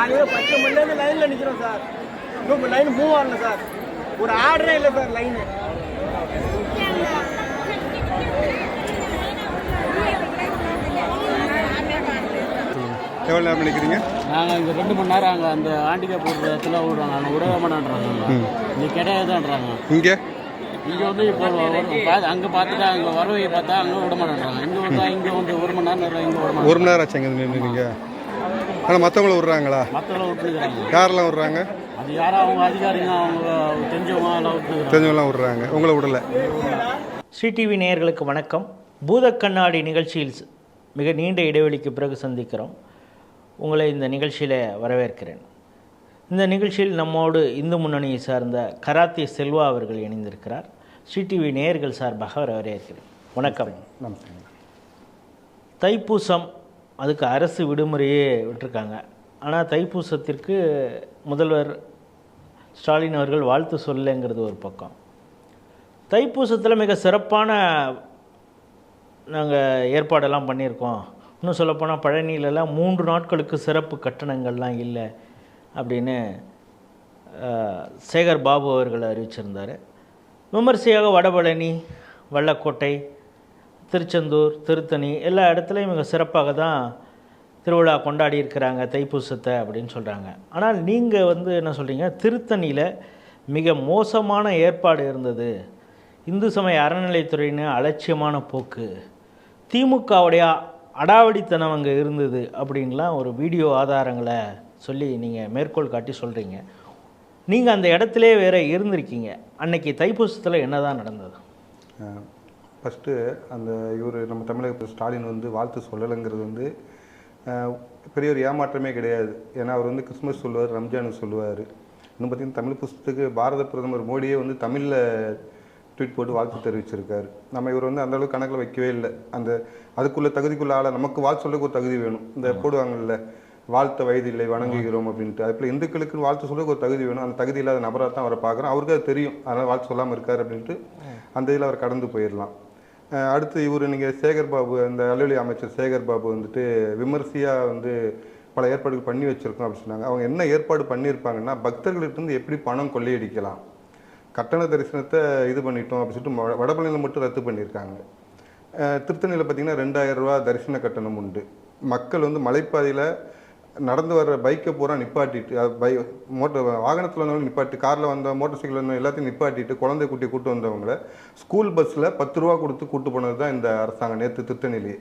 காலையில் பத்து மணிலேருந்து லைனில் நிற்கிறோம் சார் இன்னும் லைன் மூவ் ஆகல சார் ஒரு ஆர்டரே இல்லை சார் லைனு எவ்வளோ நேரம் நினைக்கிறீங்க நாங்கள் இங்கே ரெண்டு மணி நேரம் அங்கே அந்த ஆண்டிகா போடுற இடத்துல விடுறாங்க அங்கே விடவே மாட்டேன்றாங்க. இங்கே கிடையாதுன்றாங்க இங்கே? இங்கே வந்து இப்போ அங்கே பார்த்துட்டா அங்கே வரவையை பார்த்தா அங்கே விட மாட்டேன்றாங்க. இங்கே வந்தா இங்கே வந்து ஒரு மணி நேரம் நேரம் இங்கே விட மாட்டேன் ஒரு மணி நேரம் ஆச்சு அங்கே நின்று நீங்கள் ஆனால் மற்றவங்கள விட்றாங்களா? மற்றவங்கள விட்டுருக்குறாங்க. யாரெல்லாம் விட்றாங்க? அது யாரோ அவங்க அதிகாரிங்க அவங்க தெரிஞ்சவங்க எல்லாம் விட்டுருக்குறாங்க. தெரிஞ்சவங்களாம் விட்றாங்க. உங்களை விடலை. ஸ்ரீ டிவி நேயர்களுக்கு வணக்கம். பூதக் கண்ணாடி நிகழ்ச்சியில் மிக நீண்ட இடைவெளிக்கு பிறகு சந்திக்கிறோம். உங்களை இந்த வர வரவேற்கிறேன். இந்த நிகழ்ச்சியில் நம்மோடு இந்து முன்னணியை சார்ந்த கராத்தே செல்வா அவர்கள் இணைந்திருக்கிறார். ஸ்ரீ டிவி நேயர்கள் சார்பாக வரவேற்கிறேன். வணக்கம். நமஸ்காரம். தைப்பூசம் அதுக்கு அரசு விடுமுறையே விட்டுருக்காங்க. ஆனால் தைப்பூசத்திற்கு முதல்வர் ஸ்டாலின் அவர்கள் வாழ்த்து சொல்லலைங்கிறது ஒரு பக்கம். தைப்பூசத்தில் மிக சிறப்பான நாங்கள் ஏற்பாடெல்லாம் பண்ணியிருக்கோம். இன்னும் சொல்லப்போனால் பழனியிலலாம் மூன்று நாட்களுக்கு சிறப்பு கட்டணங்கள்லாம் இல்லை அப்படின்னு சேகர் பாபு அவர்கள் அறிவிச்சிருந்தார். விமர்சையாக வடபழனி வல்லக்கோட்டை திருச்செந்தூர் திருத்தணி எல்லா இடத்துலையும் மிக சிறப்பாக தான் திருவிழா கொண்டாடி இருக்கிறாங்க தைப்பூசத்தை அப்படின்னு சொல்கிறாங்க ஆனால் நீங்கள் வந்து என்ன சொல்கிறீங்க திருத்தணியில் மிக மோசமான ஏற்பாடு இருந்தது. இந்து சமய அறநிலைத்துறையின அலட்சியமான போக்கு. திமுகவுடைய அடாவடித்தனம் அங்கே இருந்தது அப்படின்லாம் ஒரு வீடியோ ஆதாரங்களை சொல்லி நீங்கள் மேற்கோள் காட்டி சொல்கிறீங்க நீங்கள் அந்த இடத்திலே வேற இருந்திருக்கீங்க. அன்னைக்கு தைப்பூசத்தில் என்னதான் நடந்தது? ஃபஸ்ட்டு அந்த இவர் நம்ம தமிழக ஸ்டாலின் வந்து வாழ்த்து சொல்லலைங்கிறது வந்து பெரிய ஒரு ஏமாற்றமே கிடையாது. ஏன்னா அவர் வந்து கிறிஸ்மஸ் சொல்லுவார் ரம்ஜானுக்கு சொல்லுவார். இன்னும் பார்த்தீங்கன்னா தமிழ் புஸ்தத்துக்கு பாரத பிரதமர் மோடியே வந்து தமிழில் ட்வீட் போட்டு வாழ்த்து தெரிவிச்சிருக்காரு. நம்ம இவர் வந்து அந்த அளவுக்கு கணக்கில் வைக்கவே இல்லை. அந்த அதுக்குள்ள தகுதிக்குள்ள ஆளை நமக்கு வாழ்த்து சொல்லுக்கு ஒரு தகுதி வேணும். இந்த போடுவாங்கல்ல வாழ்த்த வயது இல்லை வணங்குகிறோம் அப்படின்ட்டு. அதுக்குள்ள இந்துக்களுக்கு வாழ்த்து சொல்லுக்கு ஒரு தகுதி வேணும். அந்த தகுதி இல்லாத நபராக தான் அவரை பார்க்குறோம் அவருக்கு அது தெரியும். அதனால் வாழ்த்து சொல்லாமல் இருக்காரு அப்படின்ட்டு அந்த இதில் அவர் கடந்து போயிடலாம். அடுத்து இவர் நீங்கள் சேகர் பாபு அந்த அலுவலி அமைச்சர் சேகர் பாபு வந்துட்டு விமர்சையாக வந்து பல ஏற்பாடுகள் பண்ணி வச்சுருக்கோம் அப்படின்னு சொன்னாங்க. அவங்க என்ன ஏற்பாடு பண்ணியிருப்பாங்கன்னா பக்தர்களிட்டருந்து எப்படி பணம் கொள்ளையடிக்கலாம் கட்டண தரிசனத்தை இது பண்ணிட்டோம் அப்படின்னு சொல்லிட்டு வடபழனியில் மட்டும் ரத்து பண்ணியிருக்காங்க. திருத்தணியில் பார்த்தீங்கன்னா ரெண்டாயிரம் ரூபா தரிசன கட்டணம் உண்டு. மக்கள் வந்து மலைப்பாதையில் நடந்து வர்ற பைக்கை பூரா நிப்பாட்டிட்டு பை மோட்டர் வாகனத்தில் வந்தவங்க நிப்பாட்டி காரில் வந்த மோட்டர் சைக்கிள் வந்த எல்லாத்தையும் நிப்பாட்டிட்டு குழந்தை குட்டி கூட்டு வந்தவங்கள ஸ்கூல் பஸ்ஸில் பத்து ரூபா கொடுத்து கூட்டு போனது தான் இந்த அரசாங்கம் நேற்று திருத்தணிலேயே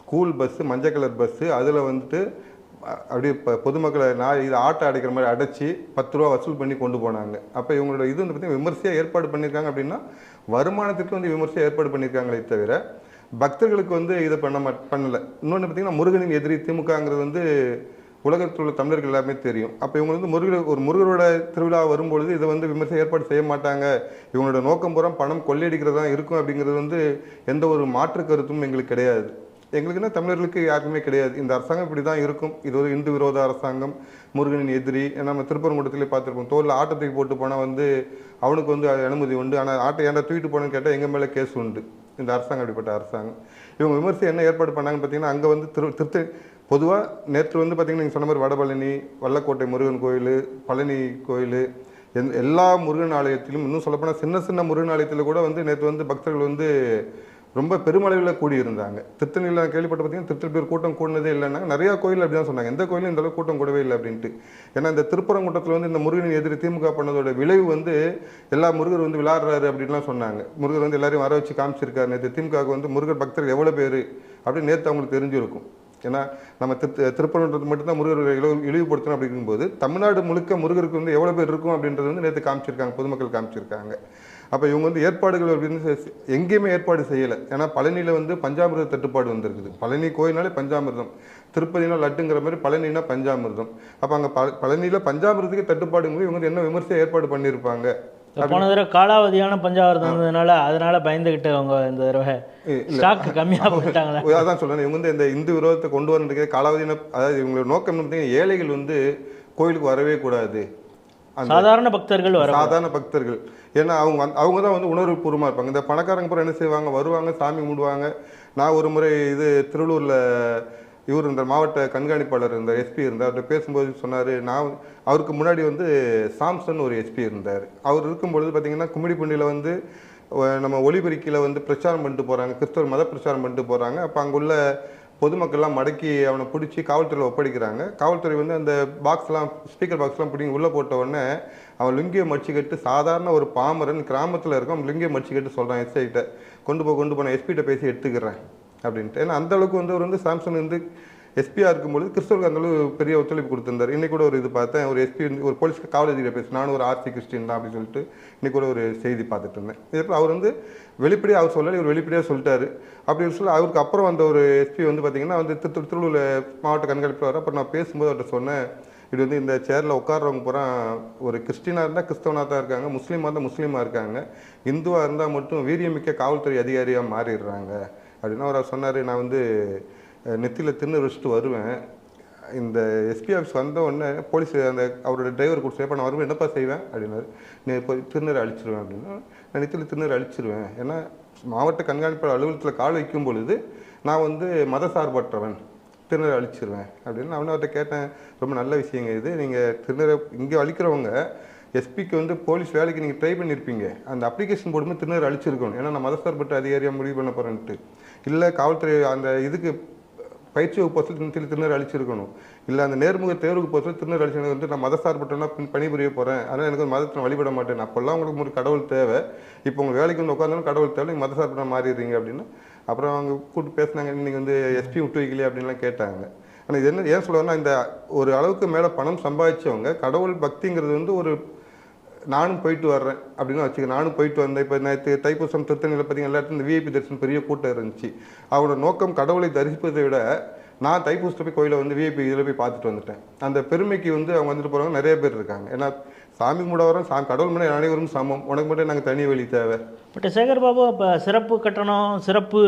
ஸ்கூல் பஸ்ஸு மஞ்சள் கலர் பஸ்ஸு அதில் வந்துட்டு அப்படியே இப்போ பொதுமக்களை நான் இது ஆட்டோ அடைக்கிற மாதிரி அடைச்சி பத்து ரூபா வசூல் பண்ணி கொண்டு போனாங்க. அப்போ இவங்களோட இது வந்து பார்த்தீங்கன்னா விமர்சையாக ஏற்பாடு பண்ணியிருக்காங்க அப்படின்னா வருமானத்துக்கு வந்து விமர்சையாக ஏற்பாடு பண்ணியிருக்காங்களே தவிர பக்தர்களுக்கு வந்து இதை பண்ண மாட் பண்ணல. இன்னொன்று பார்த்தீங்கன்னா முருகனின் எதிரி திமுகங்கிறது வந்து உலகத்தில் உள்ள தமிழர்கள் எல்லாமே தெரியும். அப்போ இவங்க வந்து முருகர் ஒரு முருகரோட திருவிழா வரும்பொழுது இதை வந்து விமர்சை ஏற்பாடு செய்ய மாட்டாங்க. இவங்களோட நோக்கம் பூரா பணம் கொள்ளையடிக்கிறதா இருக்கும் அப்படிங்கிறது வந்து எந்த ஒரு மாற்று கருத்தும் எங்களுக்கு கிடையாது. எங்களுக்குன்னா தமிழர்களுக்கு யாருக்குமே கிடையாது. இந்த அரசாங்கம் இப்படி தான் இருக்கும். இது ஒரு இந்து விரோத அரசாங்கம். முருகனின் எதிரி ஏன்னா நம்ம மட்டத்திலே பார்த்துருப்போம். தோலில் ஆட்டத்துக்கு போட்டு போனால் வந்து அவனுக்கு வந்து அனுமதி உண்டு. ஆனால் ஆட்டை ஏன்டா தூக்கிட்டு போனேன்னு கேட்டால் எங்கள் மேலே கேஸ் உண்டு. இந்த அரசாங்கம் அப்படிப்பட்ட அரசாங்கம். இவங்க விமர்சனம் என்ன ஏற்பாடு பண்ணாங்கன்னு பார்த்தீங்கன்னா அங்கே வந்து திரு திருத்த பொதுவாக நேற்று வந்து பார்த்தீங்கன்னா நீங்கள் சொன்ன மாதிரி வடபழனி வல்லக்கோட்டை முருகன் கோயில் பழனி கோயில் எல்லா முருகன் ஆலயத்திலும் இன்னும் சொல்லப்போனால் சின்ன சின்ன முருகன் ஆலயத்தில் கூட வந்து நேற்று வந்து பக்தர்கள் வந்து ரொம்ப பெருமளவில் கூடியிருந்தாங்க. திருத்தணியில் நான் கேள்விப்பட்ட பார்த்தீங்கன்னா திருத்தல் பேர் கூட்டம் கூடினதே இல்லைன்னா நிறையா கோயில் அப்படி தான் சொன்னாங்க. எந்த கோயிலும் இந்த அளவுக்கு கூட்டம் கூடவே இல்லை அப்படின்ட்டு. ஏன்னா இந்த திருப்பரங்குன்றத்தில் வந்து இந்த முருகனின் எதிரி திமுக பண்ணதோட விளைவு வந்து எல்லா முருகர் வந்து விளாடுறாரு அப்படின்லாம் சொன்னாங்க. முருகர் வந்து எல்லாரையும் வர வச்சு காமிச்சிருக்காரு. நேற்று திமுகவுக்கு வந்து முருகர் பக்தர்கள் எவ்வளோ பேர் அப்படின்னு நேற்று அவங்களுக்கு தெரிஞ்சிருக்கும். ஏன்னா நம்ம திரு திருப்பரங்குன்றத்தை மட்டும்தான் முருகர் இழிவு இழிவுபடுத்தணும் அப்படிங்கும்போது தமிழ்நாடு முழுக்க முருகருக்கு வந்து எவ்வளோ பேர் இருக்கும் அப்படின்றது வந்து நேற்று காமிச்சிருக்காங்க. பொதுமக்கள் காமிச்சிருக்காங்க. அப்போ இவங்க வந்து ஏற்பாடுகள் அப்படின்னு எங்கேயுமே ஏற்பாடு செய்யலை. ஏன்னா பழனியில் வந்து பஞ்சாமிர்த தட்டுப்பாடு வந்திருக்குது. பழனி கோயில்னாலே பஞ்சாமிர்தம். திருப்பதினா லட்டுங்கிற மாதிரி பழனினா பஞ்சாமிர்தம். அப்போ அங்கே ப பழனியில் பஞ்சாமிர்தத்துக்கு தட்டுப்பாடுங்கும்போது இவங்க வந்து என்ன விமர்சையாக ஏற்பாடு பண்ணியிருப்பாங்க? போன தடவை காலாவதியான பஞ்சாவிரதம் இருந்ததுனால அதனால பயந்துகிட்டு அவங்க இந்த தடவை ஸ்டாக் கம்மியாக போட்டாங்களே? அதான் சொல்றேன். இவங்க வந்து இந்த இந்து விரோதத்தை கொண்டு வரதுக்கு காலாவதியான அதாவது இவங்களோட நோக்கம் ஏழைகள் வந்து கோயிலுக்கு வரவே கூடாது. சாதாரண பக்தர்கள் வர சாதாரண பக்தர்கள். ஏன்னா அவங்க அவங்க தான் வந்து உணர்வு பூர்வமாக இருப்பாங்க. இந்த பணக்காரங்க பூரா என்ன செய்வாங்க? வருவாங்க சாமி கும்பிடுவாங்க. நான் ஒரு முறை இது திருவள்ளூரில் இவர் இந்த மாவட்ட கண்காணிப்பாளர் இந்த எஸ்பி இருந்தார். அவர்கிட்ட பேசும்போது சொன்னார் நான் அவருக்கு முன்னாடி வந்து சாம்சன் ஒரு எஸ்பி இருந்தார். அவர் இருக்கும்பொழுது பார்த்தீங்கன்னா கும்மிடிப்பூண்டியில் வந்து நம்ம ஒலிபெருக்கியில் வந்து பிரச்சாரம் பண்ணிட்டு போகிறாங்க கிறிஸ்தவர் மத பிரச்சாரம் பண்ணிட்டு போகிறாங்க அப்போ அங்குள்ள பொதுமக்கள்லாம் மடக்கி அவனை பிடிச்சி காவல்துறையில் ஒப்படைக்கிறாங்க. காவல்துறை வந்து அந்த பாக்ஸ்லாம் ஸ்பீக்கர் பாக்ஸ்லாம் பிடிங்கி உள்ளே போட்ட உடனே அவன் லுங்கியை மடிச்சுக்கிட்டு சாதாரண ஒரு பாமரன் கிராமத்தில் இருக்க அவன் லுங்கியை மடிச்சுக்கிட்டு சொல்கிறான் எஸ்ஐகிட்ட கொண்டு போ கொண்டு போன எஸ்பிகிட்ட பேசி எடுத்துக்கிறேன். அப்படின்ட்டு. ஏன்னா அந்த அளவுக்கு வந்து அவர் வந்து சாம்சங் வந்து எஸ்பியாக இருக்கும்பொழுது கிறிஸ்தவருக்கு அந்த பெரிய ஒத்துழைப்பு கொடுத்துருந்தார். இன்னைக்கு கூட ஒரு இது பார்த்தேன். ஒரு எஸ்பி ஒரு போலீஸ் காவல் அதிகாரி பேசு நானும் ஒரு ஆர்சி கிறிஸ்டின் தான் அப்படின்னு சொல்லிட்டு இன்றைக்கூட ஒரு செய்தி பார்த்துட்டு இருந்தேன். இதே அவர் வந்து வெளிப்படையாக அவர் சொல்லலை இவர் வெளிப்படையாக சொல்லிட்டாரு. அப்படி சொல்லி அவருக்கு அப்புறம் வந்த ஒரு எஸ்பி வந்து பார்த்திங்கன்னா வந்து திரு திருவள்ளூர் மாவட்ட கண்காணிப்பில் வர அப்புறம் நான் பேசும்போது அவர்கிட்ட சொன்னேன் இது வந்து இந்த சேரில் உட்கார்றவங்க பூரா ஒரு கிறிஸ்டினாக இருந்தால் கிறிஸ்தவனாக தான் இருக்காங்க முஸ்லீமாக இருந்தால் முஸ்லீமாக இருக்காங்க இந்துவாக இருந்தால் மட்டும் வீரியமிக்க காவல்துறை அதிகாரியாக மாறிடுறாங்க. அப்படின்னா அவர் சொன்னார். நான் வந்து நெத்தியில் தின்னு வச்சுட்டு வருவேன். இந்த எஸ்பி ஆஃபீஸ் வந்த உடனே போலீஸ் அந்த அவரோட டிரைவர் கொடுத்து இப்போ நான் வருவேன். என்னப்பா செய்வேன்? அப்படின்னாரு. நீ இப்போ திருநீர் அழிச்சிருவேன். அப்படின்னா நான் நெத்தியில் திருநீர் அழிச்சிருவேன். ஏன்னா மாவட்ட கண்காணிப்பாளர் அலுவலகத்தில் கால் வைக்கும் பொழுது நான் வந்து மதசார்பற்றவன். திருநீரை அழிச்சிருவேன். அப்படின்னு நான் அவர்கிட்ட கேட்டேன். ரொம்ப நல்ல விஷயங்க இது. நீங்கள் திருநீரை இங்கே அழிக்கிறவங்க எஸ்பிக்கு வந்து போலீஸ் வேலைக்கு நீங்கள் ட்ரை பண்ணியிருப்பீங்க அந்த அப்ளிகேஷன் போடும்போது திருநீர் அழிச்சிருக்கணும். ஏன்னா நான் மதசார்பற்ற அதிகாரியாக முடிவு பண்ண போகிறேன்ட்டு இல்லை காவல்துறை அந்த இதுக்கு பயிற்சி வகுப்பு பசங்க திருநீர் அழிச்சிருக்கணும் இல்லை அந்த நேர்முக தேர்வுக்கு போகிறது திருநீர் அழிச்சு வந்து நான் மதசார்பட்டோம்னா பின் பணிபுரிய போகிறேன் அதனால் எனக்கு மதத்தில் வழிபட மாட்டேன். அப்போல்லாம் உங்களுக்கு ஒரு கடவுள் தேவை. இப்போ உங்கள் வேலைக்கு வந்து உட்காந்தாலும் கடவுள் தேவை. நீங்கள் மதசார்பட்டா மாறிடுறீங்க அப்படின்னு. அப்புறம் அவங்க கூப்பிட்டு பேசினாங்க. நீங்கள் வந்து எஸ்பி விட்டு வைக்கலையே அப்படின்லாம் கேட்டாங்க. ஆனால் இது என்ன ஏன் சொல்லுவேன்னா இந்த ஒரு அளவுக்கு மேலே பணம் சம்பாதிச்சவங்க கடவுள் பக்திங்கிறது வந்து ஒரு நானும் போயிட்டு வர்றேன் அப்படின்னு வச்சுக்க நானும் போயிட்டு வந்தேன். இப்போ நேற்று தைப்பூசம் திருத்தணியில் பார்த்தீங்கன்னா எல்லா இடத்துல இந்த விஐபி தரிசனம் பெரிய கூட்டம் இருந்துச்சு. அவரோட நோக்கம் கடவுளை தரிசிப்பதை விட நான் தைப்பூசத்தில் போய் கோயிலை வந்து விஐபி இதில் போய் பார்த்துட்டு வந்துட்டேன். அந்த பெருமைக்கு வந்து அவங்க வந்துட்டு போகிறவங்க நிறைய பேர் இருக்காங்க. ஏன்னா சாமி கூட வரோம் சாமி கடவுள் முன்னாடி அனைவரும் சமம். உனக்கு மட்டும் நாங்கள் தனி வழி தேவை. பட் சேகர் பாபு இப்போ சிறப்பு கட்டணம் சிறப்பு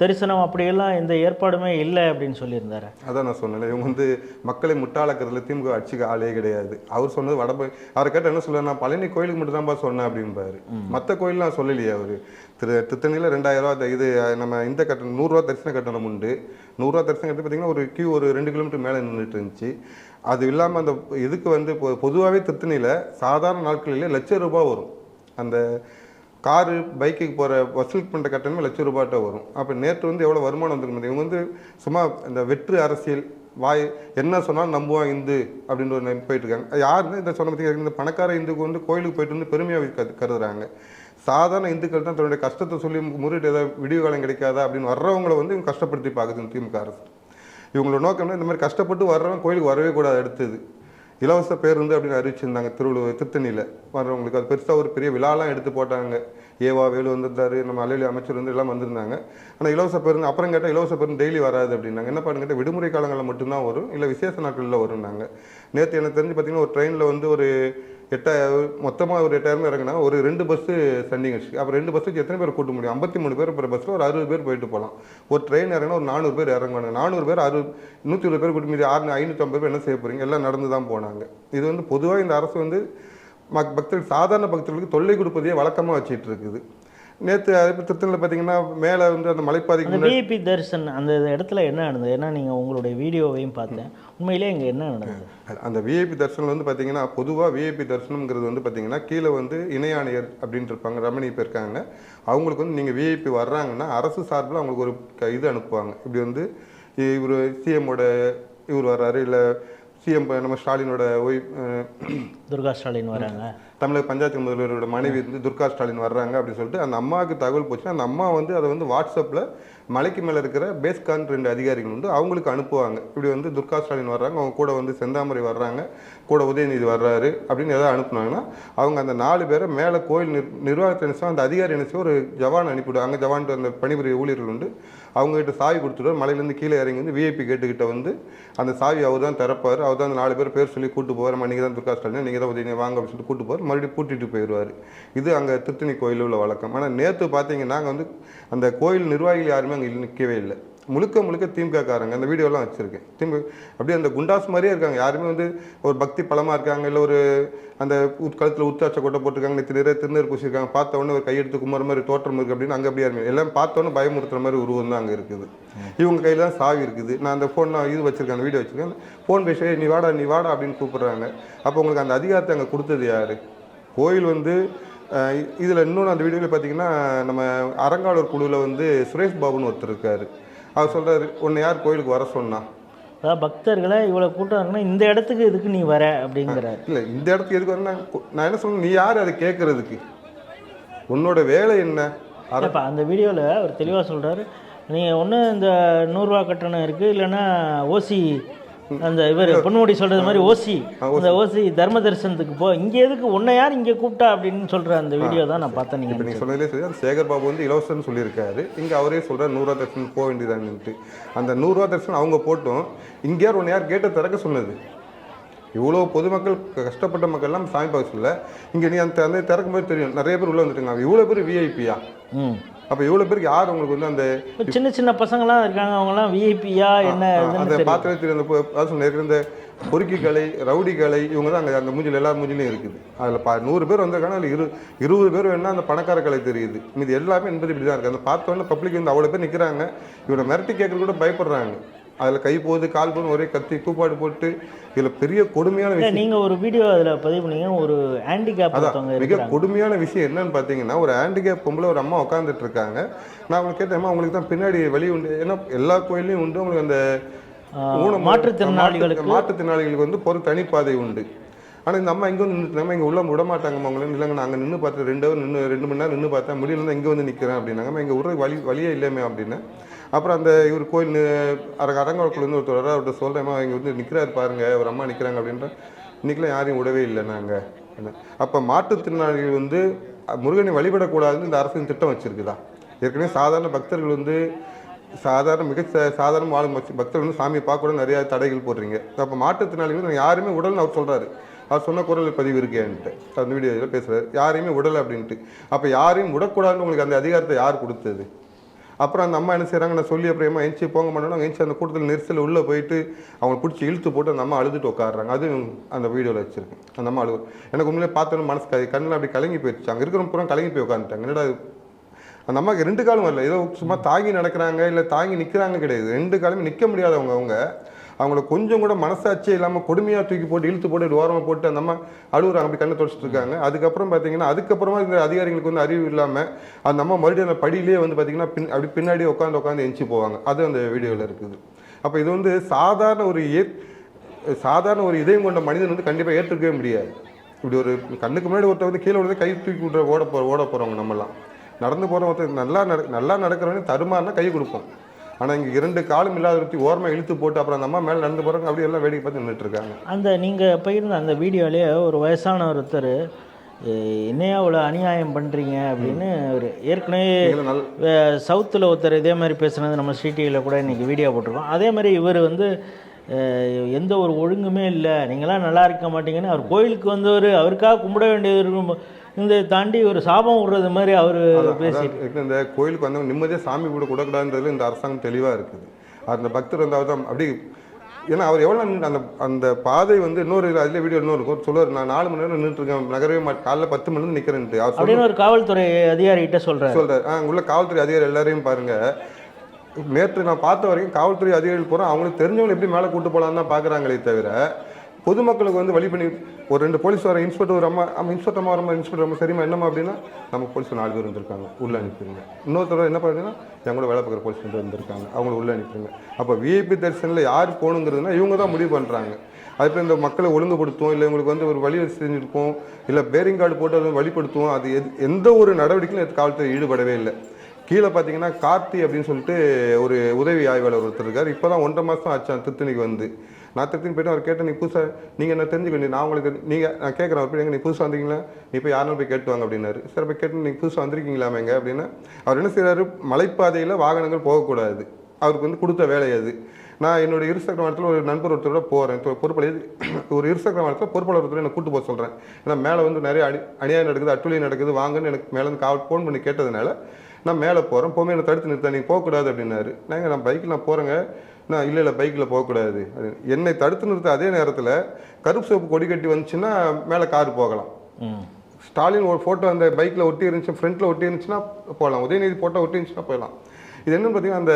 தரிசனம் அப்படியெல்லாம் எந்த ஏற்பாடுமே இல்லை அப்படின்னு சொல்லியிருந்தாரு. அதான் நான் சொன்னேன் இவங்க வந்து மக்களை முட்டாளாக்குறதுல திமுக அடிச்சுக்க ஆளே கிடையாது. அவர் சொன்னது வட அவரை கேட்ட என்ன சொல்ல நான் பழனி கோயிலுக்கு மட்டும் தான்ப்பா சொன்னேன் அப்படிம்பாரு. மற்ற கோயில் நான் சொல்லலையே அவர். திரு திருத்தணியில் ரெண்டாயிரம் ரூபா இது நம்ம இந்த கட்டணம் நூறுரூவா தரிசன கட்டணம் உண்டு. நூறுரூவா தரிசன கட்டணம் பார்த்தீங்கன்னா ஒரு கியூ ஒரு ரெண்டு கிலோமீட்டர் மேலே நின்றுட்டு இருந்துச்சு. அது இல்லாமல் அந்த இதுக்கு வந்து பொதுவாகவே திருத்தணியில் சாதாரண நாட்களிலே லட்ச ரூபாய் வரும். அந்த காரு பைக்குக்கு போகிற வசூல் பண்ணுற கட்டணமே லட்ச ரூபாய்ட்ட வரும். அப்போ நேற்று வந்து எவ்வளோ வருமானம் வந்துருக்கு இவங்க வந்து சும்மா இந்த வெற்று அரசியல் வாய் என்ன சொன்னாலும் நம்புவான் இந்து அப்படின்ற ஒரு நினைப்பு போயிட்டு இருக்காங்க. யாருன்னு இந்த சொன்ன பற்றி இந்த பணக்கார இந்துக்கு வந்து கோயிலுக்கு போயிட்டு வந்து பெருமையாக கரு கருதுறாங்க. சாதாரண இந்துக்கள் தான் தன்னுடைய கஷ்டத்தை சொல்லி முறையிட்டு ஏதாவது விடிவு காலம் கிடைக்காதா அப்படின்னு வர்றவங்களை வந்து இவங்க கஷ்டப்படுத்தி பார்க்குது திமுக அரசு. இவங்களோட நோக்கம்னா இந்த மாதிரி கஷ்டப்பட்டு வர்றவன் கோயிலுக்கு வரவே கூடாது அடுத்தது. இலவச பேருந்து அப்படின்னு அறிவிச்சிருந்தாங்க திருவள்ளுவர் திருத்தணியில். வர்றவங்களுக்கு அது பெருசாக ஒரு பெரிய விழாலாம் எடுத்து போட்டாங்க. ஏவா வேலு வந்திருந்தாரு நம்ம அலையிலி அமைச்சர் வந்து எல்லாம் வந்திருந்தாங்க. ஆனால் இலவச பேருந்து அப்புறம் கேட்டால் இலவச பேருந்து டெய்லி வராது அப்படின்னாங்க. என்ன பண்ணுங்க கேட்டால் விடுமுறை காலங்களில் மட்டும்தான் வரும் இல்லை விசேஷ நாட்களில் வரும்னாங்க. நேற்று எனக்கு தெரிஞ்சு பார்த்தீங்கன்னா ஒரு ட்ரெயினில் வந்து ஒரு எட்டாயிரம் மொத்தமாக ஒரு எட்டாயிரம் இறங்கினா ஒரு ரெண்டு பஸ்ஸு சண்டிங் வச்சு அப்போ ரெண்டு பஸ்ஸுக்கு எத்தனை பேர் கூட்ட முடியும்? ஐம்பத்தி மூணு பேர் இப்போ பஸ்ஸில் ஒரு அறுபது பேர் போயிட்டு போகலாம் ஒரு ட்ரெயின் இறங்கினா ஒரு நானூறு பேர் இறங்குவாங்க நானூறு பேர் அறுபது நூற்றி இருபது பேர் கூட்டி மீதி ஆறு ஐநூற்றம்பது பேர் என்ன செய்ய போகிறீங்க எல்லாம் நடந்து தான் போனாங்க. இது வந்து பொதுவாக இந்த அரசு வந்து மக் பக்தர்கள் சாதாரண பக்தர்களுக்கு தொல்லை கொடுப்பதையே வழக்கமாக வச்சுட்டு இருக்குது. நேற்று திருத்தணியில் பார்த்தீங்கன்னா மேலே வந்து அந்த மலைப்பாதைக்கு விஐபி தரிசன் அந்த இடத்துல என்ன நடந்தது? ஏன்னா நீங்கள் உங்களுடைய வீடியோவையும் பார்த்தேன். உண்மையிலே இங்கே என்ன நடந்தது? அந்த விஐபி தரிசனம் வந்து பார்த்தீங்கன்னா பொதுவாக விஐபி தரிசனம்ங்கிறது வந்து பார்த்தீங்கன்னா கீழே வந்து இணையாணையர் அப்படின்ட்டு இருப்பாங்க ரமணி இப்போ இருக்காங்க. அவங்களுக்கு வந்து நீங்கள் விஐபி வர்றாங்கன்னா அரசு சார்பில் அவங்களுக்கு ஒரு இது அனுப்புவாங்க. இப்படி வந்து இவர் சிஎம்மோட இவர் வர்றாரு இல்லை சிஎம் நம்ம ஸ்டாலினோட ஒய் துர்கா ஸ்டாலின் வராங்க. தமிழக பஞ்சாயத்து முதல்வரோட மனைவி வந்து துர்கா ஸ்டாலின் வர்றாங்க அப்படின்னு சொல்லிட்டு அந்த அம்மாவுக்கு தகவல் போச்சுன்னா அந்த அம்மா வந்து அதை வந்து வாட்ஸ்அப்பில் மலைக்கு மேலே இருக்கிற பேஸ்கான் ரெண்டு அதிகாரிகள் வந்து அவங்களுக்கு அனுப்புவாங்க. இப்படி வந்து துர்கா ஸ்டாலின் வர்றாங்க. அவங்க கூட வந்து செந்தாமரை வர்றாங்க. கூட உதயநிதி வர்றாரு அப்படின்னு எதாவது அனுப்புனாங்கன்னா அவங்க அந்த நாலு பேரை மேலே கோயில் நிர் நிர்வாகத்தை நினைச்சா அந்த அதிகாரி என்ன ஒரு ஜவான் அனுப்பிவிடுவாங்க ஜவான்ட்டு அந்த பணிபுரிய ஊழியர்கள் உண்டு அவங்ககிட்ட சாவி கொடுத்துட்டு மலையிலேருந்து கீழே இறங்கி வந்து விஐபி கேட்டுக்கிட்ட வந்து அந்த சாவி அவர் தான் திறப்பார். அவர் தான் அந்த நாலு பேர் பேர் சொல்லி கூட்டு போவார். நீங்கள் தான் துர்கா ஸ்டாலின். நீங்கள் தான் உதயநிதி. வாங்க அப்படின்னு சொல்லிட்டு கூட்டு போவார். மறுபடியும் பூட்டிட்டு போயிடுவார். இது அங்கே திருத்தணி கோயிலில் உள்ள வழக்கம். ஆனால் நேற்று பார்த்தீங்கன்னா அங்கே வந்து அந்த கோயில் நிர்வாகிகள் யாருமே அங்கே நிற்கவே இல்லை. முழுக்க முழுக்க திமுகக்காரங்க அந்த வீடியோலாம் வச்சுருக்கேன். திமுக அப்படியே அந்த குண்டாஸ் மாதிரியே இருக்காங்க. யாருமே வந்து ஒரு பக்தி பலமாக இருக்காங்க இல்லை ஒரு அந்த உத் உத்தாட்ச உத்தாச்ச கொட்டை போட்டிருக்காங்க நெத்தி நிறைய திருநீர் பூசியிருக்காங்க பார்த்த உடனே ஒரு கையெடுத்து கும்புற மாதிரி தோற்றம் இருக்குது அப்படின்னு அங்கே அப்படியே இருக்கு. எல்லாம் பார்த்தோன்னே பயமுறுத்துற மாதிரி உருவம் தான் அங்கே இருக்குது. இவங்க கையில் தான் சாவி இருக்குது. நான் அந்த ஃபோன் இது வச்சுருக்கேன் அந்த வீடியோ வச்சுருக்கேன். ஃபோன் பேசி நீ வாடா நீ வாடா அப்படின்னு கூப்பிட்றாங்க. அப்போ உங்களுக்கு அந்த அதிகாரத்தை அங்கே கொடுத்தது யார்? கோயில் வந்து இதில் இன்னொன்று அந்த வீடியோவில் பார்த்தீங்கன்னா நம்ம அரங்காவலர் குழுவில் வந்து சுரேஷ் பாபுன்னு ஒருத்தர் இருக்கார். அவர் சொல்கிறாரு உன்னை யார் கோயிலுக்கு வர சொன்னா? அதாவது பக்தர்களை இவ்வளோ கூட்டம் இருக்குன்னா இந்த இடத்துக்கு எதுக்கு நீ வர அப்படிங்கிறாரு. இல்லை இந்த இடத்துக்கு எதுக்கு வரேன் நான் என்ன சொல்றேன் நீ யார் அதை கேட்கறதுக்கு உன்னோட வேலை என்ன? இப்போ அந்த வீடியோவில் அவர் தெளிவாக சொல்கிறாரு நீங்கள் ஒன்று இந்த நூறுரூவா கட்டணம் இருக்குது இல்லைன்னா ஓசி அந்த இவர் பொன்முடி சொல்கிறது மாதிரி ஓசி. அந்த ஓசி தர்ம தரிசனத்துக்கு போ. இங்கே எதுக்கு உன்னை யார் இங்கே கூப்பிட்டா அப்படின்னு சொல்கிற அந்த வீடியோ தான் நான் பார்த்தேன் இப்போ நீங்கள் நீங்கள் சொன்னதுலேயே சரி அந்த சேகர் பாபு வந்து இலவசம்னு சொல்லியிருக்காரு. இங்கே அவரே சொல்கிறார் நூறுரூவா தரிசனம் போக வேண்டியதான்னுட்டு. அந்த நூறுரூவா தரிசனம் அவங்க போட்டும். இங்கே யார் ஒன்று யார் கேட்ட திறக்க சொன்னது? இவ்வளோ பொதுமக்கள் கஷ்டப்பட்ட மக்கள்லாம் சாமி பார்க்க சொல்லல இங்கே நீ அந்த அந்த திறக்கும் போது தெரியும். நிறைய பேர் உள்ளே வந்துட்டுங்க. இவ்வளோ பேர் விஐபியா ம். அப்போ இவ்வளோ பேருக்கு யார் உங்களுக்கு வந்து அந்த சின்ன சின்ன பசங்களாம் இருக்காங்க அவங்கலாம் விஐபியா என்ன அந்த பாத்திரத்தில் தெரியும் அந்த இருக்கிற இந்த பொறுக்கி கலை ரவுடி கலை இவங்க தான் அங்கே அந்த மூஞ்சில் எல்லா மூஞ்சிலையும் இருக்குது. அதில் பா நூறு பேர் வந்திருக்காங்க அதில் இரு இருபது பேர் வேணா அந்த பணக்கார கலை தெரியுது. மீது எல்லாமே என்பது இப்படி தான் இருக்குது அந்த பார்த்தோன்னே பப்ளிக் வந்து அவ்வளோ பேர் நிற்கிறாங்க இவனை மிரட்டி கேட்கறது கூட பயப்படுறாங்க. அதில் கை போகுது கால் போகுது ஒரே கத்தி கூப்பாடு போட்டு இதில் பெரிய கொடுமையான விஷயம். நீங்கள் ஒரு வீடியோ அதில் பதிவு பண்ணீங்க ஒரு ஹேண்டிகேப் அதான் மிக கொடுமையான விஷயம் என்னன்னு பார்த்தீங்கன்னா ஒரு ஹேண்டிகேப் பொம்பளை ஒரு அம்மா உட்காந்துட்டு இருக்காங்க நான் அவங்க கேட்டேன் அவங்களுக்கு தான் பின்னாடி வழி உண்டு. ஏன்னா எல்லா கோயிலையும் உண்டு உங்களுக்கு அந்த மாற்றுத்திறனாளிகளுக்கு. மாற்று- மாற்றுத்திறனாளிகளுக்கு வந்து ஒரு தனிப்பாதை உண்டு. ஆனால் இந்த அம்மா இங்கே வந்து நின்று நம்ம இங்கே உள்ள விட மாட்டாங்கம்மா அவங்கள இல்லைங்க நாங்கள் நின்று பார்த்து ரெண்டு ஹவர் நின்று ரெண்டு மணி நேரம் நின்று பார்த்தா முடியல இங்கே வந்து நிற்கிறேன் அப்படின்னாங்க. இங்கே விட்ற வழி வழியே இல்லையுமே அப்படின்னு. அப்புறம் அந்த இவர் கோயில் அரங்க அரங்கக்குள்ளேருந்து ஒருத்தர் வர அவர்கிட்ட சொல்கிறேம்மா இங்கே வந்து நிற்கிறாரு பாருங்கள் ஒரு அம்மா நிற்கிறாங்க அப்படின்ற. இன்றைக்கெலாம் யாரையும் விடவே இல்லை நாங்கள் அப்போ மாற்றுத்திறனாளிகள் வந்து முருகனை வழிபடக்கூடாதுன்னு இந்த அரசின் திட்டம் வச்சிருக்குதா? ஏற்கனவே சாதாரண பக்தர்கள் வந்து சாதாரண மிக சாதாரண வாழும் பக்தர்கள் வந்து சாமியை பார்க்க கூட தடைகள் போடுறீங்க அப்போ மாற்றுத்திறனாளிகள் யாருமே உடல்னு அவர் சொல்கிறாரு அவர் சொன்ன குரல் பதிவு இருக்கேன்ட்டு அந்த வீடியோவில் பேசுகிறார் யாரையுமே விடலை அப்படின்ட்டு. அப்போ யாரையும் விடக்கூடாதுன்னு உங்களுக்கு அந்த அதிகாரத்தை யார் கொடுத்தது? அப்புறம் அந்த அம்மா என்ன செய்கிறாங்க நான் சொல்லி அப்புறம் அம்மா போங்க மாட்டோம் எஞ்சி அந்த கூட்டத்தில் நெரிசல் உள்ளே போயிட்டு அவங்க பிடிச்சி இழுத்து போட்டு அந்த அம்மா அழுதுட்டு உட்காடுறாங்க அது அந்த வீடியோவில் வச்சுருக்கேன். அந்த அம்மா அழுகு எனக்கு உண்மையிலே பார்த்தோன்னு மனசு கதை கண்ணில் அப்படி கலங்கி போயிடுச்சு. அங்கே இருக்கிற பூரா கலங்கி போய் உட்காந்துட்டாங்க என்னடா அந்த அம்மாவுக்கு ரெண்டு காலம் வரல. ஏதோ சும்மா தாங்கி நடக்கிறாங்க இல்லை தாங்கி நிற்கிறாங்க கிடையாது. ரெண்டு காலமே நிற்க முடியாதவங்க அவங்க. அவங்கள கொஞ்சம் கூட மனசாட்சியே இல்லாமல் கொடுமையாக தூக்கி போட்டு இழுத்து போட்டு ஓரமாக போட்டு அந்த அம்மா அழுகுறாங்க அப்படி கண்ணை தொடச்சிட்டு இருக்காங்க. அதுக்கப்புறம் பார்த்தீங்கன்னா அதுக்கப்புறமா இந்த அதிகாரிகளுக்கு வந்து அறிவு இல்லாமல் அந்த அம்மா மறுபடியும் அந்த படியிலே வந்து பார்த்தீங்கன்னா பின் அப்படி பின்னாடி உட்காந்து உட்காந்து எஞ்சி போவாங்க. அது அந்த வீடியோவில் இருக்குது. அப்போ இது வந்து சாதாரண ஒரு ஏ சாதாரண ஒரு இதயம் கொண்ட மனிதன் வந்து கண்டிப்பாக ஏற்றுக்கவே முடியாது. இப்படி ஒரு கண்ணுக்கு முன்னாடி ஒருத்தர் வந்து கீழே விழுந்து கை தூக்கி விட்ற ஓட போகிற ஓட போகிறவங்க நம்மலாம் நடந்து போகிற ஒருத்தர் நல்லா நட நல்லா நடக்கிறவனே தருமாறுனா கை கொடுப்போம். ஆனால் இங்கே இரண்டு காலும் இல்லாத ஒருத்தி ஓரமாக இழுத்து போட்டு அப்புறம் அந்த அம்மா மேலே நடந்து போகிறவங்க அப்படியே எல்லாம் வேடிக்கை பார்த்து நின்றுட்டு இருக்காங்க. அந்த நீங்கள் பகிர்ந்த அந்த வீடியோலேயே ஒரு வயசான ஒருத்தர் என்னையா அவ்வளோ அநியாயம் பண்ணுறீங்க அப்படின்னு ஒரு ஏற்கனவே சவுத்தில் ஒருத்தர் இதே மாதிரி பேசுனது நம்ம சிடிவியில் கூட இன்றைக்கி வீடியோ போட்டிருக்கோம். அதே மாதிரி இவர் வந்து எந்த ஒரு ஒழுங்குமே இல்லை. நீங்களாம் நல்லா இருக்க மாட்டீங்கன்னு. அவர் கோயிலுக்கு வந்தவர் அவருக்காக கும்பிட வேண்டியது இருக்கும். இந்த தாண்டி ஒரு சாபம் விடுறது மாதிரி அவர் பேசி அதான் இருக்கு, இந்த கோயிலுக்கு வந்தவங்க நிம்மதியாக சாமி கூட கூடக்கூடாதுன்றதுல இந்த அரசாங்கம் தெளிவாக இருக்குது. அந்த பக்தர் வந்து அவர் தான் அப்படி ஏன்னா அவர் எவ்வளோ அந்த அந்த பாதை வந்து இன்னொரு அதில் வீடியோ இன்னொரு இருக்கும். சொல்லுவார் நான் நாலு மணி நேரம் நின்றுட்டு இருக்கேன் நகரவே மாட்டேன் காலைல பத்து மணி நேரம் நிற்கிறேன்ட்டு அவர் அப்படின்னு ஒரு காவல்துறை அதிகாரிகிட்ட சொல்கிறார் சொல்றாரு. ஆ உள்ள காவல்துறை அதிகாரி எல்லாரையும் பாருங்க. நேற்று நான் பார்த்த வரைக்கும் காவல்துறை அதிகாரிகள் போகிறோம் அவங்களுக்கு தெரிஞ்சவங்க எப்படி மேலே கூட்டு போகலான்னு தான் பார்க்குறாங்களே தவிர பொதுமக்களுக்கு வந்து வழி பண்ணி ஒரு ரெண்டு போலீஸ் வர இன்ஸ்பெக்டர் ஒரு அம்மா அம்மா இன்ஸ்பெக்டர் அம்மா வரமா இன்ஸ்பெக்டர் அம்மா சரிம்மா என்னம்மா அப்படின்னா நம்ம போலீஸ் நாலு பேர் வந்திருக்காங்க உள்ளே அனுப்பிடுங்க. இன்னொருத்தர் என்ன பண்ணுறீங்கன்னா என் கூட வேலை பார்க்குற போலீஸ் வந்து வந்திருக்காங்க அவங்கள உள்ளே அனுப்பிடுங்க. அப்போ விஐபி தரிசனில் யார் போகணுங்கிறதுனா இவங்க தான் முடிவு பண்ணுறாங்க அதுக்கு இந்த மக்களை ஒழுங்குபடுத்துவோம் இல்லை இவங்களுக்கு வந்து ஒரு வழி செஞ்சுருக்கோம் இல்லை பேரிங் கார்டு போட்டு அதை வழிப்படுத்துவோம் அது எது- எந்த ஒரு நடவடிக்கையும் இந்த காவல்துறை ஈடுபடவே இல்லை. கீழே பார்த்தீங்கன்னா கார்த்தி அப்படின்னு சொல்லிட்டு ஒரு உதவி ஆய்வாளர் ஒருத்தர் இருக்கார். இப்போ தான் ஒன்றரை மாதம் ஆச்சு திருத்தணிக்கு வந்து. நான் திருத்தணி போயிட்டு அவர் கேட்டேன் நீ புதுசாக நீங்கள் என்ன தெரிஞ்சுக்க வேண்டிய நான் உங்களுக்கு நீங்கள் நான் கேட்குறேன் அவர் எங்கே நீ புதுசாக வந்தீங்களா? நீ போய் யாரும் போய் கேட்டு வாங்க அப்படின்னாரு. சார் போய் கேட்டு நீங்கள் புதுசாக வந்திருக்கீங்களாமேங்க அப்படின்னா அவர் என்ன செய்கிறாரு மலைப்பாதையில் வாகனங்கள் போகக்கூடாது. அவருக்கு வந்து கொடுத்த வேலை அது. நான் என்னோடய இருசக்கர வாகனத்தில் ஒரு நண்பர் ஒருத்தரோட போகிறேன் பொறுப்பாளர் ஒரு இருசக்கர வாகனத்தில் பொறுப்பாளர் ஒருத்தர் என்னை கூட்டு போக சொல்கிறேன் ஏன்னா மேலே வந்து நிறைய அடி அநியாயம் நடக்குது அட்டுழியம் நடக்குது வாங்கன்னு எனக்கு மேலே காவல் ஃபோன் பண்ணி கேட்டதுனால நான் மேலே போகிறேன் போமே என்னை தடுத்து நிறுத்த நீங்கள் போகக்கூடாது அப்படின்னாரு. நாங்கள் நான் பைக்கில் நான் போகிறேங்க நான் இல்லை இல்லை பைக்கில் போகக்கூடாது. என்னை தடுத்து நிறுத்த அதே நேரத்தில் கருப்பு சோப்பு கொடி கட்டி வந்துச்சுன்னா மேலே கார் போகலாம். ஸ்டாலின் ஒரு ஃபோட்டோ அந்த பைக்கில் ஒட்டி இருந்துச்சு ஃப்ரண்ட்டில் ஒட்டி இருந்துச்சுன்னா போகலாம். உதயநிதி ஃபோட்டோ ஒட்டி இருந்துச்சுன்னா போயிடலாம் இது என்னன்னு பார்த்தீங்கன்னா அந்த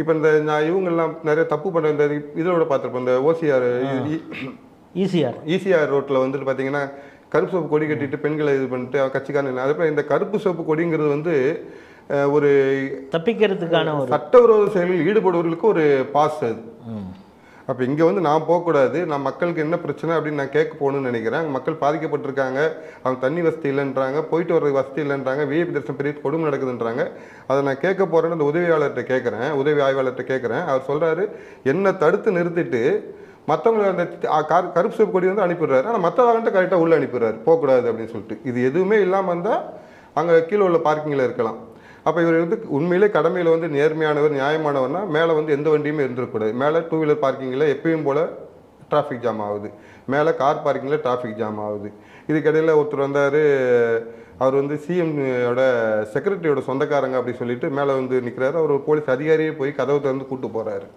இப்போ இந்த நான் இவங்கெல்லாம் நிறைய தப்பு பண்ணுற இந்த இதோட பார்த்துருப்போம் இந்த ஓசிஆர் ஈஸியார் ஈசிஆர் ரோட்டில் வந்துட்டு பார்த்தீங்கன்னா கருப்பு சோப்பு கொடி கட்டிட்டு பெண்களை இது பண்ணிட்டு கட்சிக்காரன் அதே போல இந்த கருப்பு சோப்பு கொடிங்கிறது வந்து ஒரு தப்பிக்கிறதுக்கான ஒரு சட்டவிரோத செயலில் ஈடுபடுவர்களுக்கு ஒரு பாஸ் அது. அப்போ இங்கே வந்து நான் போகக்கூடாது நான் மக்களுக்கு என்ன பிரச்சனை அப்படின்னு நான் கேட்க போகணும்னு நினைக்கிறேன். மக்கள் பாதிக்கப்பட்டிருக்காங்க அவங்க தண்ணி வசதி இல்லைன்றாங்க போயிட்டு வர்றது வசதி இல்லைன்றாங்க விஐபி தரிசனம் பெரிய கொடுமை நடக்குதுன்றாங்க. அதை நான் கேட்க போகிறேன்னு அந்த உதவியாளர்கிட்ட கேட்குறேன் உதவி ஆய்வாளர்கிட்ட கேட்குறேன். அவர் சொல்கிறாரு என்னை தடுத்து நிறுத்திட்டு மற்றவங்களை அந்த கருப்பு சிவப்பு கொடி வந்து அனுப்பிடுறாரு. ஆனால் மற்ற வாகனத்தை கரெக்டாக உள்ளே அனுப்பிடுறாரு. போகக்கூடாது அப்படின்னு சொல்லிட்டு. இது எதுவுமே இல்லாமல் இருந்தால் அங்கே கீழே உள்ள பார்க்கிங்கில் இருக்கலாம். அப்போ இவர் வந்து உண்மையிலே கடமையில் வந்து நேர்மையானவர் நியாயமானவர்னா மேலே வந்து எந்த வண்டியுமே இருந்துடக்கூடாது மேலே டூ வீலர் பார்க்கிங்கில் எப்பயும் போல் டிராஃபிக் ஜாம் ஆகுது. மேலே கார் பார்க்கிங்கில் டிராஃபிக் ஜாம் ஆகுது. இதுக்கிடையில் ஒருத்தர் வந்தார் அவர் வந்து சிஎம் ஓட செக்ரட்டரியோட சொந்தக்காரங்க அப்படி சொல்லிட்டு மேலே வந்து நிற்கிறாரு அவர் ஒரு போலீஸ் அதிகாரியே போய் கதவை திறந்து கூட்டு போகிறாரு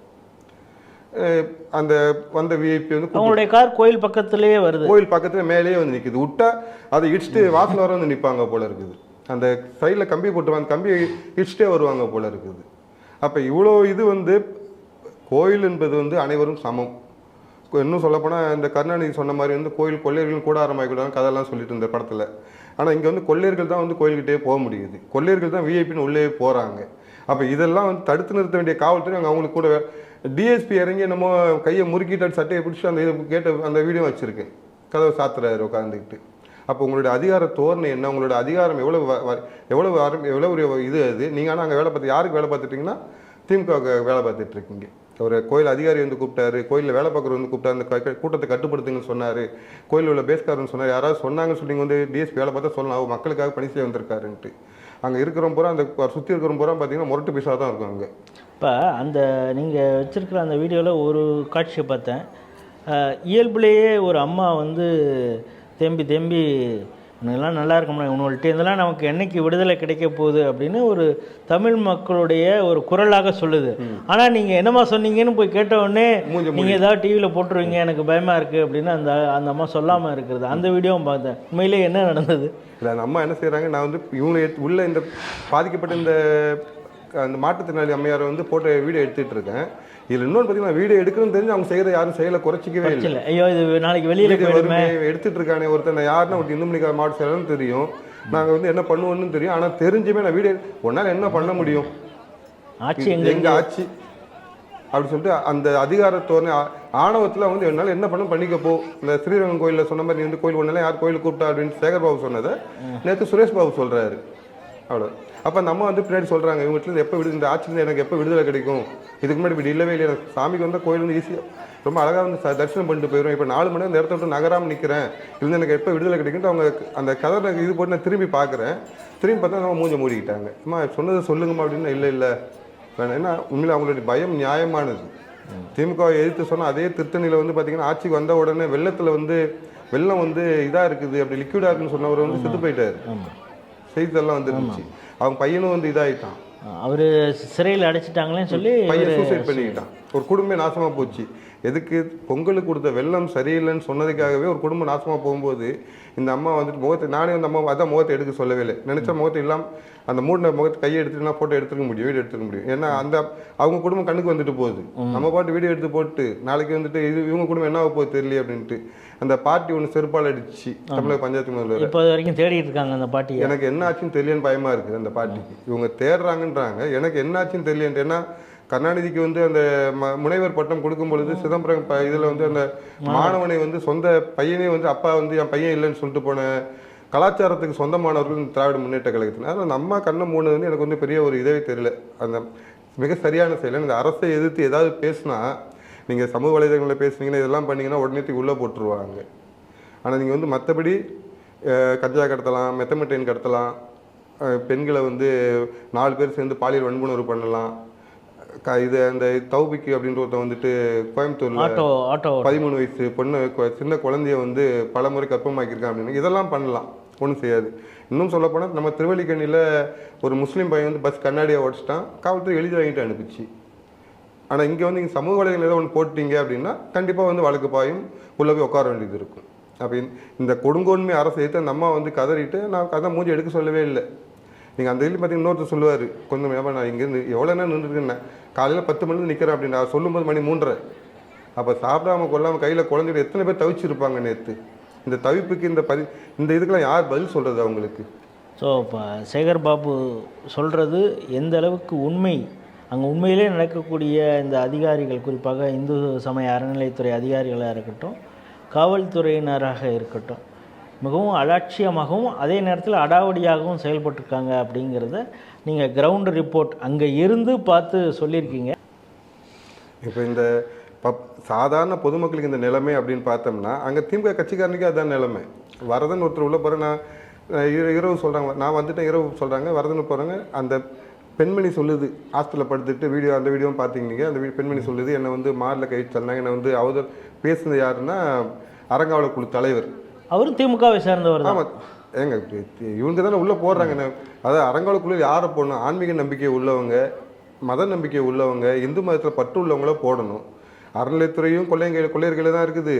அந்த வந்த விஐபி வந்து அவங்களுடைய கார் கோயில் பக்கத்திலேயே வருது. கோயில் பக்கத்துல மேலேயே வந்து நிக்குது. விட்டா அதை இடிச்சுட்டு வாசல் வர வந்து நிப்பாங்க போல இருக்குது. அந்த சைடில் கம்பி போட்டு அந்த கம்பி இடிச்சுட்டே வருவாங்க போல் இருக்குது. அப்போ இவ்வளோ இது வந்து கோயில் என்பது வந்து அனைவரும் சமம். இன்னும் சொல்லப்போனால் இந்த கருணாநிதி சொன்ன மாதிரி வந்து கோயில் கொள்ளையர்கள் கூட கூடாது கதையெல்லாம் சொல்லிட்டு இருந்த படத்தில். ஆனால் இங்கே வந்து கொள்ளையர்கள் தான் வந்து கோயில்கிட்டே போக முடியுது. கொள்ளையர்கள் தான் விஐபின்னு உள்ளே போகிறாங்க அப்போ இதெல்லாம் வந்து தடுத்து நிறுத்த வேண்டிய காவல்துறை அங்கே அவங்களுக்கு கூட டிஎஸ்பி இறங்கி என்னமோ கையை முறுக்கிட்டு சட்டையை பிடிச்சி அந்த இதை கேட்ட அந்த வீடியோ வச்சுருக்கேன். கதவை சாத்துறாரு உட்காந்துக்கிட்டு அப்போ உங்களுடைய அதிகார தோரணை என்ன? உங்களோட அதிகாரம் எவ்வளவு வ- எவ்வளவு எவ்வளோ எவ்வளவு ஒரு இது அது? நீங்கள் ஆனால் அங்கே வேலை பார்த்து யாருக்கு வேலை பார்த்துட்டீங்கன்னா திமுக வேலை பார்த்துட்டு இருக்கீங்க. ஒரு கோயில் அதிகாரி வந்து கூப்பிட்டாரு கோயிலில் வேலை பார்க்குறவர் வந்து கூப்பிட்டாரு அந்த கூட்டத்தை கட்டுப்படுத்துங்கன்னு சொன்னார் கோயிலில் உள்ள பேஸ்காரன்னு சொன்னார் யாராவது சொன்னாங்கன்னு சொல்லி வந்து டிஎஸ்பி வேலை பார்த்தா சொல்லலாம் அவர் மக்களுக்காக பணி செய்ய வந்திருக்காருன்ட்டு. அங்கே இருக்கிறவங்க பூரா அந்த சுற்றி இருக்கிறவங்க பூரா பார்த்தீங்கன்னா முரட்டு பைசா தான் இருக்கும் அங்கே. இப்போ அந்த நீங்கள் வச்சுருக்கிற அந்த வீடியோவில் ஒரு காட்சியை பார்த்தேன். இயல்புலேயே ஒரு அம்மா வந்து தேம்பி தேம்பி இவனுங்கெல்லாம் நல்லா இருக்கணும் இவனுங்கள்ட்ட இதெல்லாம் நமக்கு என்னைக்கு விடுதலை கிடைக்க போகுது? அப்படின்னு ஒரு தமிழ் மக்களுடைய ஒரு குரலாக சொல்லுது. ஆனால் நீங்கள் என்னம்மா சொன்னீங்கன்னு போய் கேட்ட உடனே நீங்கள் ஏதாவது டிவியில் போட்டுருவீங்க எனக்கு பயமாக இருக்குது அப்படின்னு அந்த அந்த அம்மா சொல்லாமல் இருக்கிறது. அந்த வீடியோவும் பார்த்தேன். உண்மையிலே என்ன நடந்தது? இல்லை அந்த அம்மா என்ன செய்கிறாங்க நான் வந்து இவங்க எடுத்து- உள்ள இந்த பாதிக்கப்பட்ட இந்த அந்த மாற்றுத்திறனாளி அம்மையாரை வந்து போட்டோ வீடியோ எடுத்துட்டு இருக்கேன். இதில் இன்னொன்று பார்த்தீங்கன்னா வீடியோ எடுக்கணும்னு தெரிஞ்சு அவங்க செய்கிற யாரும் செயலை குறைச்சிக்கவே இல்லை இல்லை. ஐயோ இது நாளைக்கு வெளியில் வருமே, எடுத்துட்டு இருக்கானே ஒருத்தன் யாருன்னா ஒரு இந்து மணிக்கார மாவட்ட செயலர்னு தெரியும். நாங்கள் வந்து என்ன பண்ணுவோம்னு தெரியும். ஆனால் தெரிஞ்சுமே நான் வீடியோ உன்னால் என்ன பண்ண முடியும்? ஆட்சி எங்க ஆட்சி? அப்படி சொல்லிட்டு அந்த அதிகாரத்தோட ஆணவத்தில் வந்து என்னால் என்ன பண்ண பண்ணிக்க போ. இந்த ஸ்ரீரங்கம் கோயிலில் சொன்ன மாதிரி நீ வந்து கோயில் ஒன்றால யார் கோயில் கூப்பிட்டா அப்படின்னு சேகர் பாபு சொன்னதை நேற்று சுரேஷ் பாபு சொல்றாரு. அவ்வளோ அப்போ நம்ம வந்து பின்னாடி சொல்றாங்க இவங்க வீட்டில் எப்போ விடு இந்த ஆட்சியில் எனக்கு எப்போ விடுதலை கிடைக்கும்? இதுக்கு முன்னாடி இப்படி இல்லவே இல்லை. எனக்கு சாமிக்கு வந்தால் கோயில் வந்து ஈஸியாக ரொம்ப அழகாக வந்து தரிசனம் பண்ணிட்டு போயிடும் இப்போ நாலு மணி நேரம் இந்த இடத்த விட்டு நகராமல் நிற்கிறேன் இருந்து எனக்கு எப்போ விடுதலை கிடைக்கும்ட்டு அவங்க அந்த கதை இது போட்டு நான் திரும்பி பார்க்குறேன். திரும்பி பார்த்தா நம்ம மூஞ்ச மூடிக்கிட்டாங்க. அம்மா சொன்னதை சொல்லுங்கம்மா அப்படின்னு இல்லை இல்லை. வேணாம் ஏன்னா உண்மையில அவங்களுடைய பயம் நியாயமானது. திமுக எதிர்த்து சொன்னால் அதே திருத்தணியில் வந்து பார்த்தீங்கன்னா ஆட்சிக்கு வந்த உடனே வெள்ளத்தில் வந்து வெள்ளம் வந்து இதாக இருக்குது அப்படி லிக்விடாக இருக்குன்னு சொன்னவர் வந்து செத்து போயிட்டாரு. செய்தித்தெல்லாம் வந்துருந்துச்சு. அவங்க பையனும் வந்து இதாயிட்டான். அவர் சிறையில் அடைச்சிட்டாங்களேன்னு சொல்லி பையன் சூசைட் பண்ணிக்கிட்டான் ஒரு குடும்பமே நாசமா போச்சு. எதுக்கு பொங்கலுக்கு கொடுத்த வெள்ளம் சரியில்லைன்னு சொன்னதுக்காகவே ஒரு குடும்பம் நாசமா போகும்போது இந்த அம்மா வந்துட்டு முகத்தை நானே வந்து அம்மா அதான் முகத்தை எடுக்க சொல்லவே இல்லை. நினைச்ச முகத்தை இல்லாம அந்த மூடின முகத்தை கையை எடுத்துட்டு நான் போட்டோ எடுத்துக்க முடியும் வீடியோ எடுத்துக்க முடியும். ஏன்னா அந்த அவங்க குடும்பம் கண்ணுக்கு வந்துட்டு போகுது. நம்ம பாட்டு வீடியோ எடுத்து போட்டு நாளைக்கு வந்துட்டு இது இவங்க குடும்பம் என்ன ஆக போகுது தெரியல அப்படின்ட்டு அந்த பார்ட்டி ஒன்று செருப்பால் அடிச்சு தமிழக பஞ்சாயத்து முதல்வர் இப்போ வரைக்கும் தேடிட்டு இருக்காங்க அந்த பாட்டியை. எனக்கு என்ன ஆச்சுன்னு தெரியலன்னு பயமா இருக்குது அந்த பாட்டிக்கு இவங்க தேடுறாங்கன்றாங்க. எனக்கு என்ன ஆச்சுன்னு தெரியல ஏன்னா கருணாநிதிக்கு வந்து அந்த ம- முனைவர் பட்டம் கொடுக்கும் பொழுது சிதம்பரம் இதுல வந்து அந்த மாணவனை வந்து சொந்த பையனே வந்து அப்பா வந்து என் பையன் இல்லைன்னு சொல்லிட்டு போன கலாச்சாரத்துக்கு சொந்தமானவர்கள் திராவிட முன்னேற்ற கழகத்தில் அதனால் அந்த அம்மா கண்ணை மூணு வந்து எனக்கு வந்து பெரிய ஒரு இதே தெரியல. அந்த மிக சரியான செயல். இந்த அரசை எதிர்த்து ஏதாவது பேசினா நீங்கள் சமூக வலைதளங்களில் பேசுனீங்கன்னா இதெல்லாம் பண்ணீங்கன்னா உடனே தூக்கி உள்ளே போட்டுருவாங்க. ஆனால் நீங்கள் வந்து மற்றபடி கஞ்சா கடத்தலாம் மெத்தமெட்டைன் கடத்தலாம் பெண்களை வந்து நாலு பேர் சேர்ந்து பாலியல் வன்புணர்வு பண்ணலாம். இது அந்த தௌபிக்கு அப்படின்ற ஒருத்தன் வந்துட்டு கோயம்புத்தூர்ல ஆட்டோ ஆட்டோ பதிமூணு வயசு பொண்ணு சின்ன குழந்தைய வந்து பல முறை கர்ப்பமாக்கியிருக்கான் அப்படின்னு. இதெல்லாம் பண்ணலாம். ஒன்றும் செய்யாது. இன்னும் சொல்லப்போனால் நம்ம திருவல்லிக்கண்ணியில் ஒரு முஸ்லீம் பையன் வந்து பஸ் கண்ணாடியை உடச்சிட்டான் காவல்துறை எழுதி வாங்கிட்டு அனுப்பிச்சு. ஆனால் இங்கே வந்து இங்கே சமூக வலைகள் ஏதோ ஒன்று போட்டீங்க அப்படின்னா கண்டிப்பாக வந்து வழக்கு பாயும். உள்ளே போய் உட்கார வேண்டியது இருக்கும். அப்போ இந்த கொடுங்கோன்மை அரசு எடுத்து அந்த அம்மா வந்து கதறிட்டு நான் கதை மூஞ்சி எடுக்க சொல்லவே இல்லை. நீங்கள் அந்த இதில் பார்த்தீங்கன்னா இன்னொருத்தர் சொல்லுவார் கொஞ்சம் வியாபாரம் நான் இங்கேருந்து எவ்வளோ நேரம் நின்றுருக்கேன் காலையில் பத்து மணிக்கு நிற்கிறேன் அப்படின்னு நான் சொல்லும்போது மணி மூன்றரை. அப்போ சாப்பிடாம கொள்ளாமல் கையில் குழந்தைகள் எத்தனை பேர் தவிச்சிருப்பாங்க நேற்று இந்த தவிப்புக்கு இந்த பதி இந்த இதுக்கெல்லாம் யார் பதில் சொல்கிறது அவங்களுக்கு? ஸோ இப்போ சேகர் பாபு சொல்கிறது எந்த அளவுக்கு உண்மை? அங்கே உண்மையிலே நடக்கக்கூடிய இந்த அதிகாரிகள் குறிப்பாக இந்து சமய அறநிலைத்துறை அதிகாரிகளாக இருக்கட்டும் காவல்துறையினராக இருக்கட்டும் மிகவும் அலட்சியமாகவும் அதே நேரத்தில் அடாவடியாகவும் செயல்பட்டிருக்காங்க அப்படிங்கிறத நீங்கள் கிரவுண்டு ரிப்போர்ட் அங்கே இருந்து பார்த்து சொல்லியிருக்கீங்க. இப்போ இந்த பப் சாதாரண பொதுமக்களுக்கு இந்த நிலைமை அப்படின்னு பார்த்தோம்னா அங்கே திமுக கட்சிக்காரனுக்கு அதான் நிலைமை. வரதன் ஒருத்தர் உள்ள போகிற நான் இரவு சொல்கிறாங்க நான் வந்துட்டேன் இரவு சொல்கிறாங்க வரதன் போகிறாங்க அந்த பெண்மணி சொல்லுது ஹாஸ்டலில் படுத்துட்டு வீடியோ அந்த வீடியோவும் பார்த்தீங்க அந்த வீ- பெண்மணி சொல்லுது என்னை வந்து மாரில் கை சொன்னாங்க என்னை வந்து அவதர் பேசுனது யாருன்னா அரங்காவல குழு தலைவர். அவரும் திமுகவை சேர்ந்தவர் ஆமாம் ஏங்க இவங்க தானே உள்ளே போடுறாங்க. அதாவது அறங்காவலுக்குள்ள யாரை போடணும்? ஆன்மீக நம்பிக்கை உள்ளவங்க மத நம்பிக்கை உள்ளவங்க இந்து மதத்தில் பற்று உள்ளவங்கள போடணும். அறநிலைத்துறையும் கொள்ளையங்க கொள்ளையர்களே தான் இருக்குது.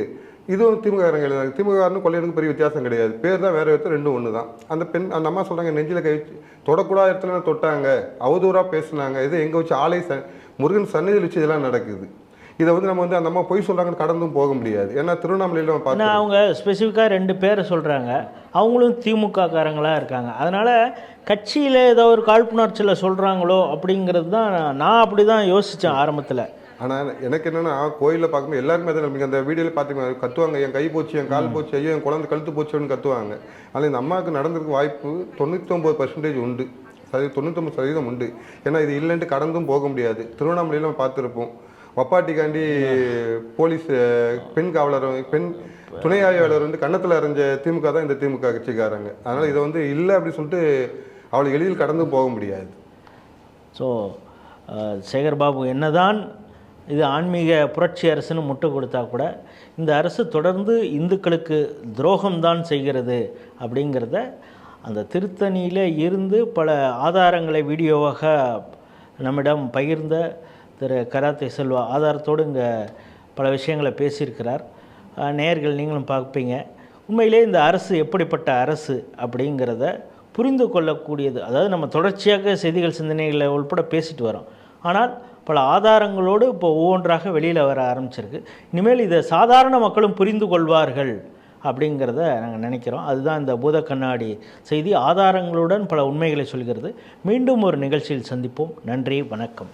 இதுவும் திமுக கையில் தான் திமுக கொள்ளையருக்கு பெரிய வித்தியாசம் கிடையாது. பேர் தான் வேறு விதத்தில் ரெண்டும் ஒன்று தான். அந்த பெண் அந்த அம்மா சொல்கிறாங்க நெஞ்சில் கை வச்சு தொடக்கூடாத இடத்துல தொட்டாங்க? அவதூறாக பேசுனாங்க. இது எங்கே வச்சு ஆலை ச முருகன் சந்நிதியில் வச்சு இதெல்லாம் நடக்குது. இதை வந்து நம்ம வந்து அந்த அம்மா பொய் சொல்கிறாங்கன்னு கடந்தும் போக முடியாது. ஏன்னா திருவண்ணாமலையில் நம்ம ஏன்னா பார்த்து அவங்க ஸ்பெசிஃபிக்காக ரெண்டு பேரை சொல்கிறாங்க அவங்களும் திமுக காரங்களாக இருக்காங்க. அதனால் கட்சியில் ஏதோ ஒரு காழ்ப்புணர்ச்சியில் சொல்கிறாங்களோ அப்படிங்கிறது தான் நான் அப்படி தான் யோசித்தேன் ஆரம்பத்தில். ஆனால் எனக்கு என்னன்னா கோயிலில் பார்க்கும்போது எல்லாருமே அதை நம்பிக்கை. அந்த வீடியோவில் பார்த்தீங்கன்னா கத்துவாங்க என் கை போச்சு என் கால் போச்சு ஐயோ என் குழந்தை கழுத்து போச்சுன்னு கத்துவாங்க. ஆனால் இந்த அம்மாவுக்கு நடந்திருக்க வாய்ப்பு தொண்ணூத்தொம்பது பர்சன்டேஜ் உண்டு. சரி தொண்ணூத்தொம்பது சதவீதம் உண்டு. ஏன்னா இது இல்லைன்ட்டு கடந்தும் போக முடியாது. திருவண்ணாமலையில் நம்ம பார்த்துருப்போம். வப்பாட்டிக்காண்டி போலீஸ் பெண் காவலர் பெண் துணை ஆய்வாளர் வந்து கன்னத்தில் அறிஞ்ச திமுக தான் இந்த திமுக கட்சிக்காரங்க. அதனால் இதை வந்து இல்லை அப்படின்னு சொல்லிட்டு அவளை எளிதில் கடந்து போக முடியாது. ஸோ சேகர் பாபு என்னதான் இது ஆன்மீக புரட்சி அரசுன்னு முட்டு கொடுத்தா கூட இந்த அரசு தொடர்ந்து இந்துக்களுக்கு துரோகம்தான் செய்கிறது அப்படிங்கிறத அந்த திருத்தணியில் இருந்து பல ஆதாரங்களை வீடியோவாக நம்மிடம் பகிர்ந்த திரு கராத்தே செல்வா ஆதாரத்தோடு இங்கே பல விஷயங்களை பேசியிருக்கிறார். நேயர்கள் நீங்களும் பார்ப்பீங்க. உண்மையிலே இந்த அரசு எப்படிப்பட்ட அரசு அப்படிங்கிறத புரிந்து கொள்ளக்கூடியது. அதாவது நம்ம தொடர்ச்சியாக செய்திகள் சிந்தனைகளை உள்பட பேசிட்டு வரோம். ஆனால் பல ஆதாரங்களோடு இப்போ ஒவ்வொன்றாக வெளியில் வர ஆரம்பிச்சிருக்கு. இனிமேல் இதை சாதாரண மக்களும் புரிந்து கொள்வார்கள் அப்படிங்கிறத நாங்கள் நினைக்கிறோம். அதுதான் இந்த பூத கண்ணாடி செய்தி. ஆதாரங்களுடன் பல உண்மைகளை சொல்கிறது. மீண்டும் ஒரு நிகழ்ச்சியில் சந்திப்போம். நன்றி வணக்கம்.